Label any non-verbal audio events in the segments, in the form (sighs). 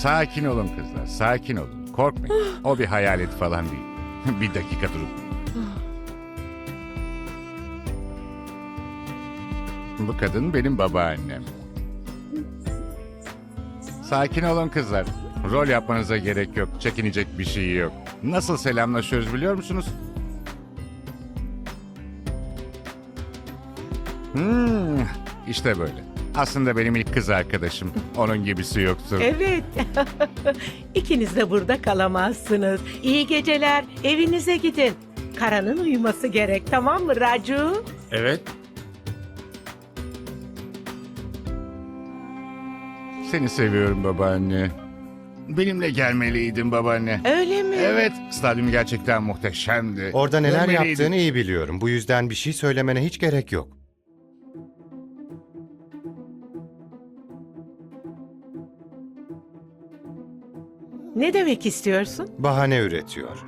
Sakin olun kızlar, sakin olun. Korkmayın. (gasps) O bir hayalet falan değil. (laughs) bir dakika durun. (sighs) Bu kadın benim babaannem. Sakin olun kızlar. Rol yapmanıza gerek yok. Çekinecek bir şey yok. Nasıl selamlaşıyoruz biliyor musunuz? Hmm, işte böyle. Aslında benim ilk kız arkadaşım. (laughs) Onun gibisi yoktur. Evet. (laughs) İkiniz de burada kalamazsınız. İyi geceler. Evinize gidin. Karan'ın uyuması gerek tamam mı Racu? Evet. Seni seviyorum babaanne. Benimle gelmeliydin babaanne. Öyle mi? Evet, stadyum gerçekten muhteşemdi. Orada neler yaptığını iyi biliyorum. Bu yüzden bir şey söylemene hiç gerek yok. Ne demek istiyorsun? Bahane üretiyor.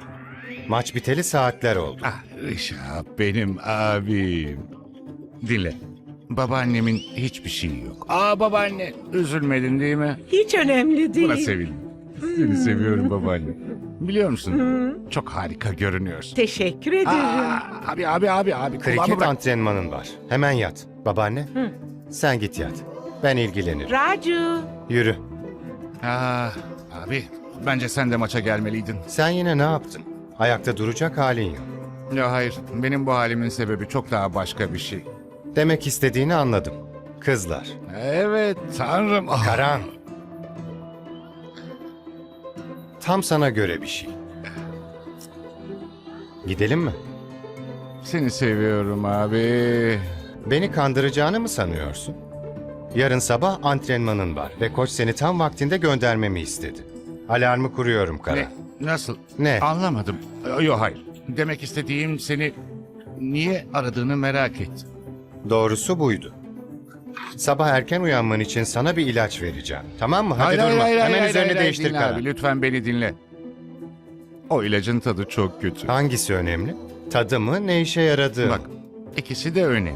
Maç biteli saatler oldu. Ah, Işap benim abim. Dinle. Babaannemin hiçbir şeyi yok. Aa babaanne, üzülmedin değil mi? Hiç önemli değil. Buna sevindim. Seni seviyorum babaanne. Biliyor musun? Çok harika görünüyorsun. Teşekkür ederim. Aa, abi abi abi abi. kulağımı Kriket bırak. antrenmanın var. Hemen yat. Babaanne, sen git yat. Ben ilgilenirim. Racu. Yürü. Aa, abi bence sen de maça gelmeliydin. Sen yine ne yaptın? Ayakta duracak halin yok. Ya hayır, benim bu halimin sebebi çok daha başka bir şey. Demek istediğini anladım. Kızlar. Evet, tanrım. Ah, Karan. Tam sana göre bir şey. Gidelim mi? Seni seviyorum abi. Beni kandıracağını mı sanıyorsun? Yarın sabah antrenmanın var ve koç seni tam vaktinde göndermemi istedi. Alarmı kuruyorum Karan. Ne? Nasıl? Ne? Anlamadım. Yok hayır. Demek istediğim seni niye aradığını merak ettim. Doğrusu buydu. Sabah erken uyanman için sana bir ilaç vereceğim. Tamam mı? Hadi durma. Hemen üzerini değiştir dinle Karan. abi. Lütfen beni dinle. O ilacın tadı çok kötü. Hangisi önemli? Tadı mı, ne işe yaradığı Bak, mı? ikisi de önemli.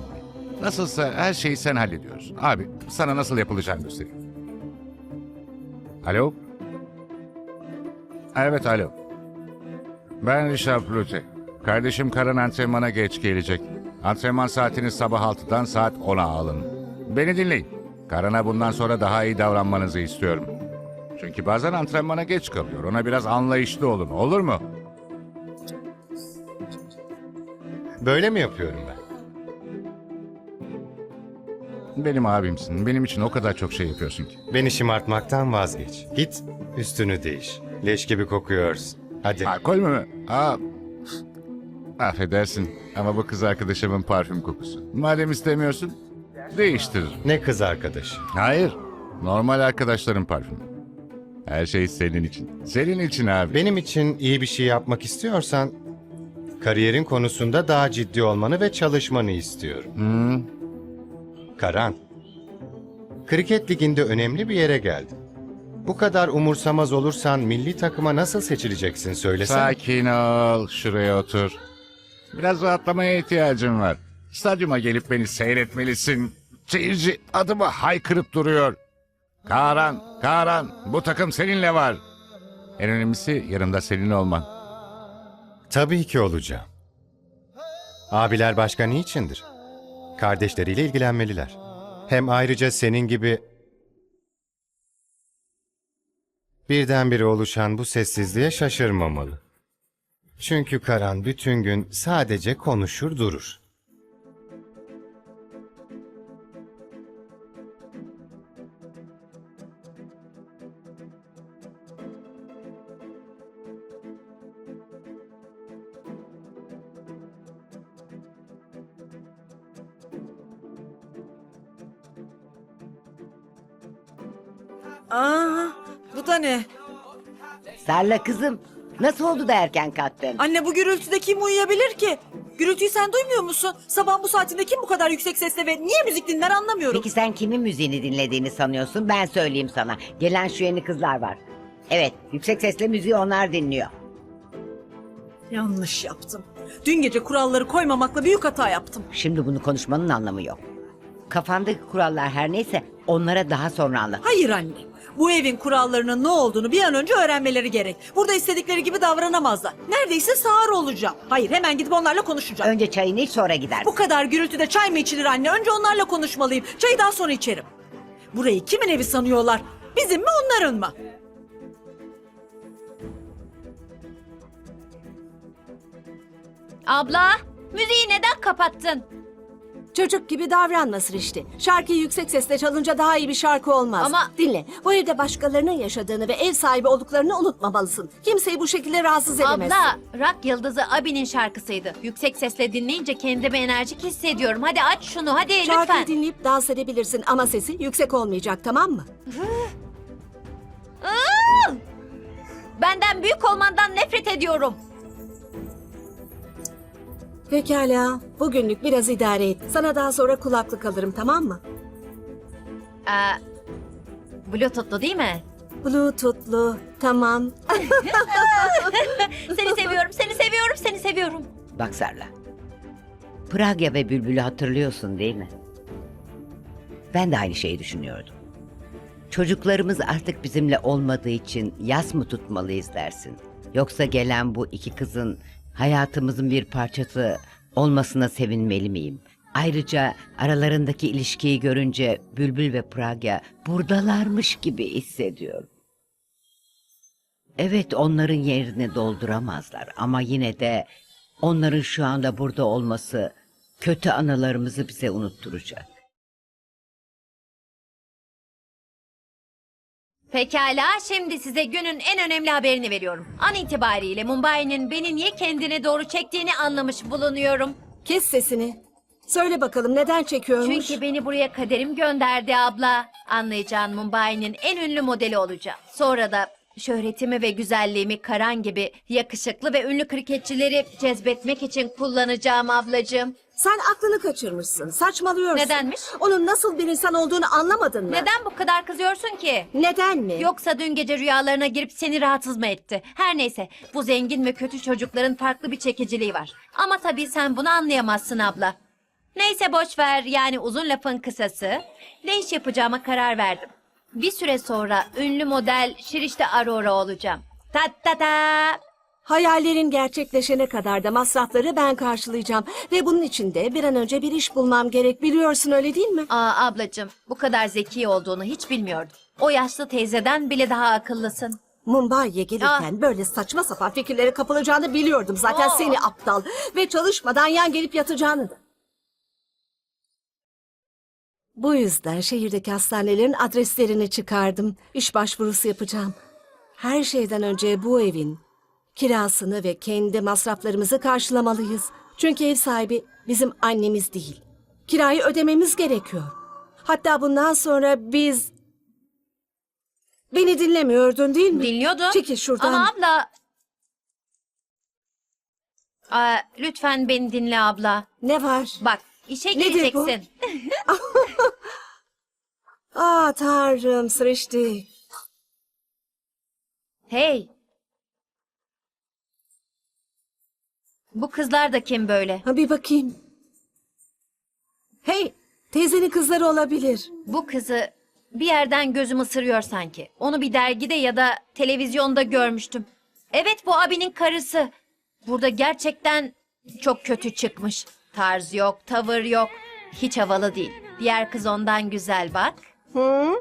Nasılsa her şeyi sen hallediyorsun. Abi, sana nasıl yapılacağını göstereyim. Alo? Evet, alo. Ben Rişap Rute. Kardeşim Karan antrenmana geç gelecek. Antrenman saatini sabah 6'dan saat 10'a alın. Beni dinleyin. Karan'a bundan sonra daha iyi davranmanızı istiyorum. Çünkü bazen antrenmana geç kalıyor. Ona biraz anlayışlı olun, olur mu? Böyle mi yapıyorum ben? Benim abimsin. Benim için o kadar çok şey yapıyorsun ki. Beni şımartmaktan vazgeç. Git, üstünü değiş. Leş gibi kokuyorsun. Hadi. Alkol mü? Aa, affedersin ama bu kız arkadaşımın parfüm kokusu. Madem istemiyorsun, değiştir. Ne kız arkadaş. Hayır, normal arkadaşların parfümü. Her şey senin için. Senin için abi. Benim için iyi bir şey yapmak istiyorsan kariyerin konusunda daha ciddi olmanı ve çalışmanı istiyorum. Hı, Karan, kriket liginde önemli bir yere geldin. Bu kadar umursamaz olursan milli takıma nasıl seçileceksin söylesene. sakin ol, şuraya otur. Biraz rahatlamaya ihtiyacım var. Stadyuma gelip beni seyretmelisin. Seyirci adımı haykırıp duruyor. Karan, Karan, bu takım seninle var. En önemlisi yanımda senin olman. Tabii ki olacağım. Abiler başka niçindir? Kardeşleriyle ilgilenmeliler. Hem ayrıca senin gibi birdenbire oluşan bu sessizliğe şaşırmamalı. Çünkü Karan bütün gün sadece konuşur durur. Aa, da ne? Sarla kızım. Nasıl oldu da erken kalktın? Anne bu gürültüde kim uyuyabilir ki? Gürültüyü sen duymuyor musun? Sabah bu saatinde kim bu kadar yüksek sesle ve niye müzik dinler anlamıyorum. Peki sen kimin müziğini dinlediğini sanıyorsun? Ben söyleyeyim sana. Gelen şu yeni kızlar var. Evet, yüksek sesle müziği onlar dinliyor. Yanlış yaptım. Dün gece kuralları koymamakla büyük hata yaptım. Şimdi bunu konuşmanın anlamı yok. Kafandaki kurallar her neyse onlara daha sonra anlat. Hayır anne. Bu evin kurallarının ne olduğunu bir an önce öğrenmeleri gerek. Burada istedikleri gibi davranamazlar. Neredeyse sağır olacağım. Hayır hemen gidip onlarla konuşacağım. Önce çayını iç sonra gidersin. Bu kadar gürültüde çay mı içilir anne? Önce onlarla konuşmalıyım. Çayı daha sonra içerim. Burayı kimin evi sanıyorlar? Bizim mi onların mı? Abla, müziği neden kapattın? Çocuk gibi davranma Srişti. Şarkıyı yüksek sesle çalınca daha iyi bir şarkı olmaz. Ama- Dinle, bu evde başkalarının yaşadığını ve ev sahibi olduklarını unutmamalısın. Kimseyi bu şekilde rahatsız edemezsin. Abla, rock yıldızı Abi'nin şarkısıydı. Yüksek sesle dinleyince kendimi enerjik hissediyorum. Hadi aç şunu, hadi Şarkıyı lütfen. dinleyip dans edebilirsin ama sesi yüksek olmayacak tamam mı? Benden büyük olmandan nefret ediyorum. Pekala, bugünlük biraz idare et. Sana daha sonra kulaklık alırım tamam mı? Ee, Bluetooth'lu değil mi? Bluetooth'lu, tamam. (laughs) Seni seviyorum, seni seviyorum, seni seviyorum. Bak Sarla. Pragya ve Bülbül'ü hatırlıyorsun değil mi? Ben de aynı şeyi düşünüyordum. Çocuklarımız artık bizimle olmadığı için yas mı tutmalıyız dersin? Yoksa gelen bu iki kızın hayatımızın bir parçası olmasına sevinmeli miyim? Ayrıca aralarındaki ilişkiyi görünce Bülbül ve Pragya buradalarmış gibi hissediyorum. Evet onların yerini dolduramazlar ama yine de onların şu anda burada olması kötü anılarımızı bize unutturacak. Pekala, şimdi size günün en önemli haberini veriyorum. An itibariyle Mumbai'nin beni niye kendine doğru çektiğini anlamış bulunuyorum. Kes sesini. Söyle bakalım neden çekiyormuş? Çünkü beni buraya kaderim gönderdi abla. Anlayacağın Mumbai'nin en ünlü modeli olacağım. Sonra da şöhretimi ve güzelliğimi Karan gibi yakışıklı ve ünlü kriketçileri cezbetmek için kullanacağım ablacığım. Sen aklını kaçırmışsın. Saçmalıyorsun. Nedenmiş? Onun nasıl bir insan olduğunu anlamadın mı? Neden bu kadar kızıyorsun ki? Neden mi? Yoksa dün gece rüyalarına girip seni rahatsız mı etti? Her neyse bu zengin ve kötü çocukların farklı bir çekiciliği var. Ama tabii sen bunu anlayamazsın abla. Neyse boş ver yani uzun lafın kısası. Ne iş yapacağıma karar verdim. Bir süre sonra ünlü model Şirişte Aurora olacağım. Ta ta ta. Hayallerin gerçekleşene kadar da masrafları ben karşılayacağım. Ve bunun için de bir an önce bir iş bulmam gerek biliyorsun öyle değil mi? Aa ablacığım bu kadar zeki olduğunu hiç bilmiyordum. O yaşlı teyzeden bile daha akıllısın. Mumbai'ye gelirken böyle saçma sapan fikirlere kapılacağını biliyordum zaten Aa. seni aptal. Ve çalışmadan yan gelip yatacağını da. Bu yüzden şehirdeki hastanelerin adreslerini çıkardım. İş başvurusu yapacağım. Her şeyden önce bu evin kirasını ve kendi masraflarımızı karşılamalıyız. Çünkü ev sahibi bizim annemiz değil. Kirayı ödememiz gerekiyor. Hatta bundan sonra biz... Beni dinlemiyordun değil mi? Dinliyordum. Çekil şuradan. Ama abla... Aa, lütfen beni dinle abla. Ne var? Bak işe Nedir gireceksin. (laughs) Aa tanrım Srişti. Hey. Bu kızlar da kim böyle? Ha bir bakayım. Hey teyzenin kızları olabilir. Bu kızı bir yerden gözüm ısırıyor sanki. Onu bir dergide ya da televizyonda görmüştüm. Evet bu abinin karısı. Burada gerçekten çok kötü çıkmış. Tarz yok, tavır yok. Hiç havalı değil. Diğer kız ondan güzel bak. Hı?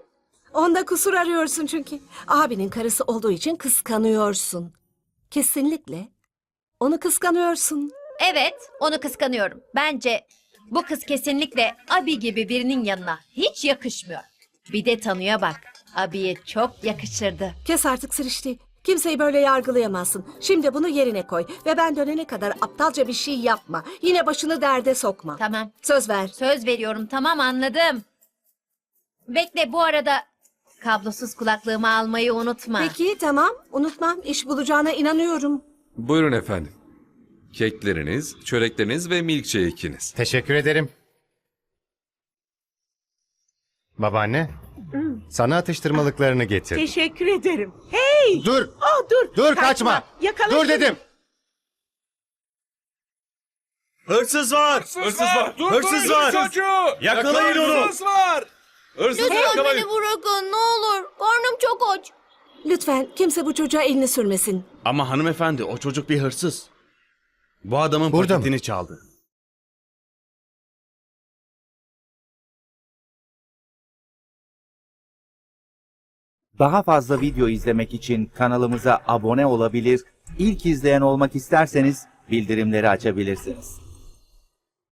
Onda kusur arıyorsun çünkü. Abinin karısı olduğu için kıskanıyorsun. Kesinlikle. Onu kıskanıyorsun. Evet, onu kıskanıyorum. Bence bu kız kesinlikle Abi gibi birinin yanına hiç yakışmıyor. Bir de tanıya bak. Abiye çok yakışırdı. Kes artık Srişti. Kimseyi böyle yargılayamazsın. Şimdi bunu yerine koy. Ve ben dönene kadar aptalca bir şey yapma. Yine başını derde sokma. Tamam. Söz ver. Söz veriyorum tamam anladım. Bekle bu arada kablosuz kulaklığımı almayı unutma. Peki tamam. Unutmam. İş bulacağına inanıyorum. Buyurun efendim. Kekleriniz, çörekleriniz ve milkshake'iniz. Teşekkür ederim. Babaanne, sana atıştırmalıklarını getir. Teşekkür ederim. Hey! Dur! Aa, dur. Dur kaçma! Yakala Dur dedim! Hırsız var. Hırsız var. Hırsız var. Yakalayın onu. Lütfen beni bırakın ne olur. Karnım çok aç. Lütfen kimse bu çocuğa elini sürmesin. Ama hanımefendi o çocuk bir hırsız. Bu adamın Burada mı? paketini çaldı. Daha fazla video izlemek için kanalımıza abone olabilir, ilk izleyen olmak isterseniz bildirimleri açabilirsiniz.